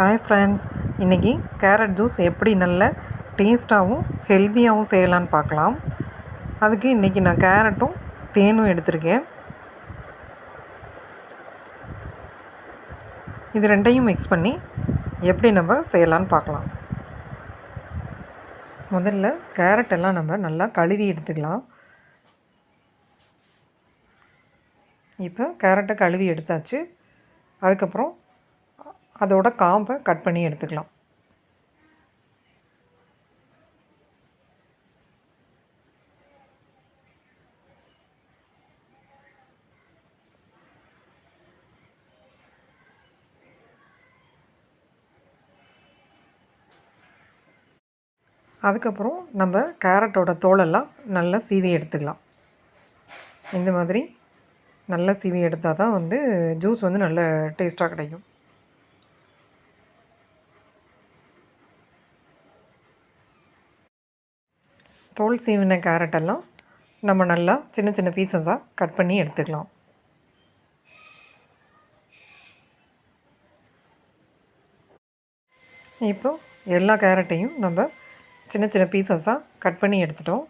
Hi friends இன்றைக்கி carrot juice எப்படி நல்ல டேஸ்ட்டாகவும் ஹெல்த்தியாகவும் செய்யலான்னு பார்க்கலாம். அதுக்கு இன்றைக்கி நான் கேரட்டும் தேனும் எடுத்திருக்கேன். இது ரெண்டையும் மிக்ஸ் பண்ணி எப்படி நம்ம செய்யலான்னு பார்க்கலாம். முதல்ல கேரட் எல்லாம் நம்ம நல்லா கழுவி எடுத்துக்கலாம். இப்போ கேரட்டை கழுவி எடுத்தாச்சு. அதுக்கப்புறம் அதோட காம்பை கட் பண்ணி எடுத்துக்கலாம். அதுக்கப்புறம் நம்ம கேரட்டோட தோலெல்லாம் நல்லா சீவி எடுத்துக்கலாம். இந்த மாதிரி நல்லா சீவி எடுத்தால் தான் வந்து ஜூஸ் வந்து நல்ல டேஸ்ட்டாக கிடைக்கும். தோல் சீவின கேரட்டெல்லாம் நம்ம நல்லா சின்ன சின்ன பீசஸாக கட் பண்ணி எடுத்துக்கலாம். இப்போ எல்லா கேரட்டையும் நம்ம சின்ன சின்ன பீசஸாக கட் பண்ணி எடுத்துட்டோம்.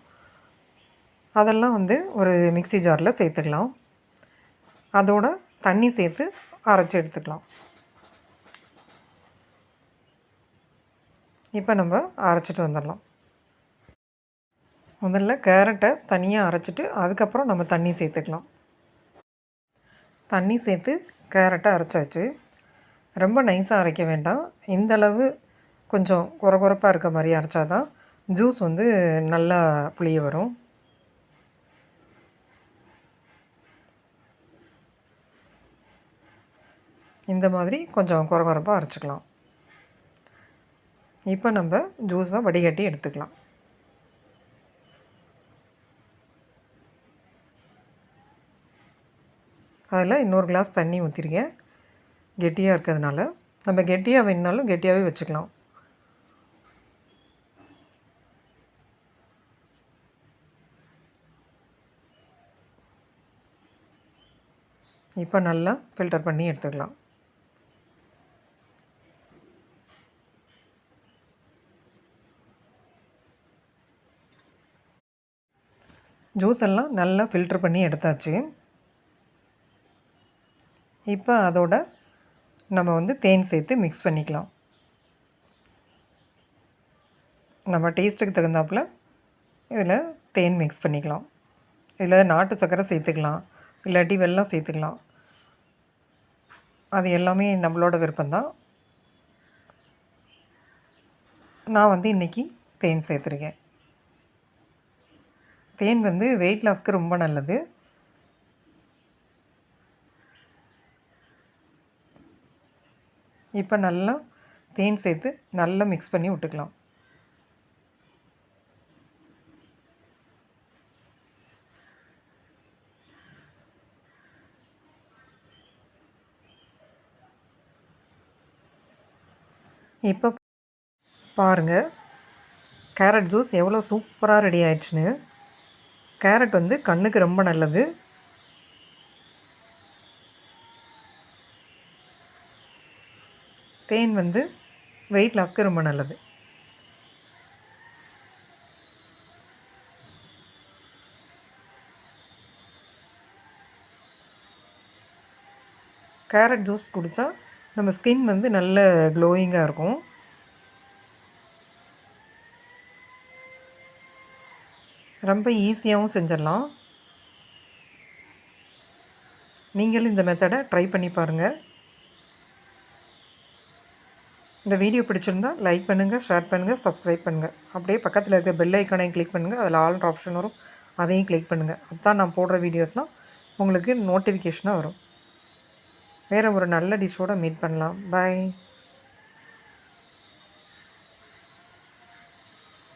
அதெல்லாம் வந்து ஒரு மிக்சி ஜாரில் சேர்த்துக்கலாம். அதோட தண்ணி சேர்த்து அரைச்சி எடுத்துக்கலாம். இப்போ நம்ம அரைச்சிட்டு வந்துடலாம். முதல்ல கேரட்டை தனியாக அரைச்சிட்டு அதுக்கப்புறம் நம்ம தண்ணி சேர்த்துக்கலாம். தண்ணி சேர்த்து கேரட்டை அரைச்சாச்சு. ரொம்ப நைஸாக அரைக்க வேண்டாம். இந்தளவு கொஞ்சம் குறகுறப்பாக இருக்க மாதிரி அரைச்சா தான் ஜூஸ் வந்து நல்லா புளிய வரும். இந்த மாதிரி கொஞ்சம் குறகுறப்பாக அரைச்சிக்கலாம். இப்போ நம்ம ஜூஸை வடிகட்டி எடுத்துக்கலாம். அதில் இன்னொரு கிளாஸ் தண்ணி ஊற்றிருக்கேன். கெட்டியாக இருக்கிறதுனால. நம்ம கெட்டியாக வேணுனாலும் கெட்டியாகவே வச்சுக்கலாம். இப்போ நல்லா ஃபில்டர் பண்ணி எடுத்துக்கலாம். ஜூஸ் எல்லாம் நல்லா ஃபில்ட்ரு பண்ணி எடுத்தாச்சு. இப்போ அதோட நம்ம வந்து தேன் சேர்த்து மிக்ஸ் பண்ணிக்கலாம். நம்ம டேஸ்ட்டுக்கு தகுந்தாப்பில் இதில் தேன் மிக்ஸ் பண்ணிக்கலாம். இதில் நாட்டு சர்க்கரை சேர்த்துக்கலாம். இல்லாட்டி வெல்லம் சேர்த்துக்கலாம். அது எல்லாமே நம்மளோட விருப்பம்தான். நான் வந்து இன்றைக்கி தேன் சேர்த்துருக்கேன். தேன் வந்து வெயிட் லாஸ்க்கு ரொம்ப நல்லது. இப்போ நல்லா தேன் சேர்த்து நல்லா மிக்ஸ் பண்ணி விட்டுக்கலாம். இப்போ பாருங்கள் கேரட் ஜூஸ் எவ்வளோ சூப்பராக ரெடி ஆயிடுச்சுன்னு. கேரட் வந்து கண்ணுக்கு ரொம்ப நல்லது. தேன் வந்து வெயிட் லாஸ்க்கு ரொம்ப நல்லது. கேரட் ஜூஸ் குடித்தா நம்ம ஸ்கின் வந்து நல்ல க்ளோயிங்காக இருக்கும். ரொம்ப ஈஸியாகவும் செஞ்சிடலாம். நீங்களும் இந்த மெத்தடை ட்ரை பண்ணி பாருங்கள் இந்த வீடியோ பிடிச்சிருந்தால் லைக் பண்ணுங்கள் ஷேர் பண்ணுங்கள் சப்ஸ்கிரைப் பண்ணுங்கள் அப்படியே பக்கத்தில் இருக்க பெல் ஐக்கானையும் கிளிக் பண்ணுங்கள் அதில் ஆல் ஆப்ஷன் வரும். அதையும் கிளிக் பண்ணுங்கள் அதுதான் நான் போடுற வீடியோஸ்னால் உங்களுக்கு நோட்டிஃபிகேஷனாக வரும். வேறு ஒரு நல்ல டிஷ்ஷோடு மீட் பண்ணலாம். பாய்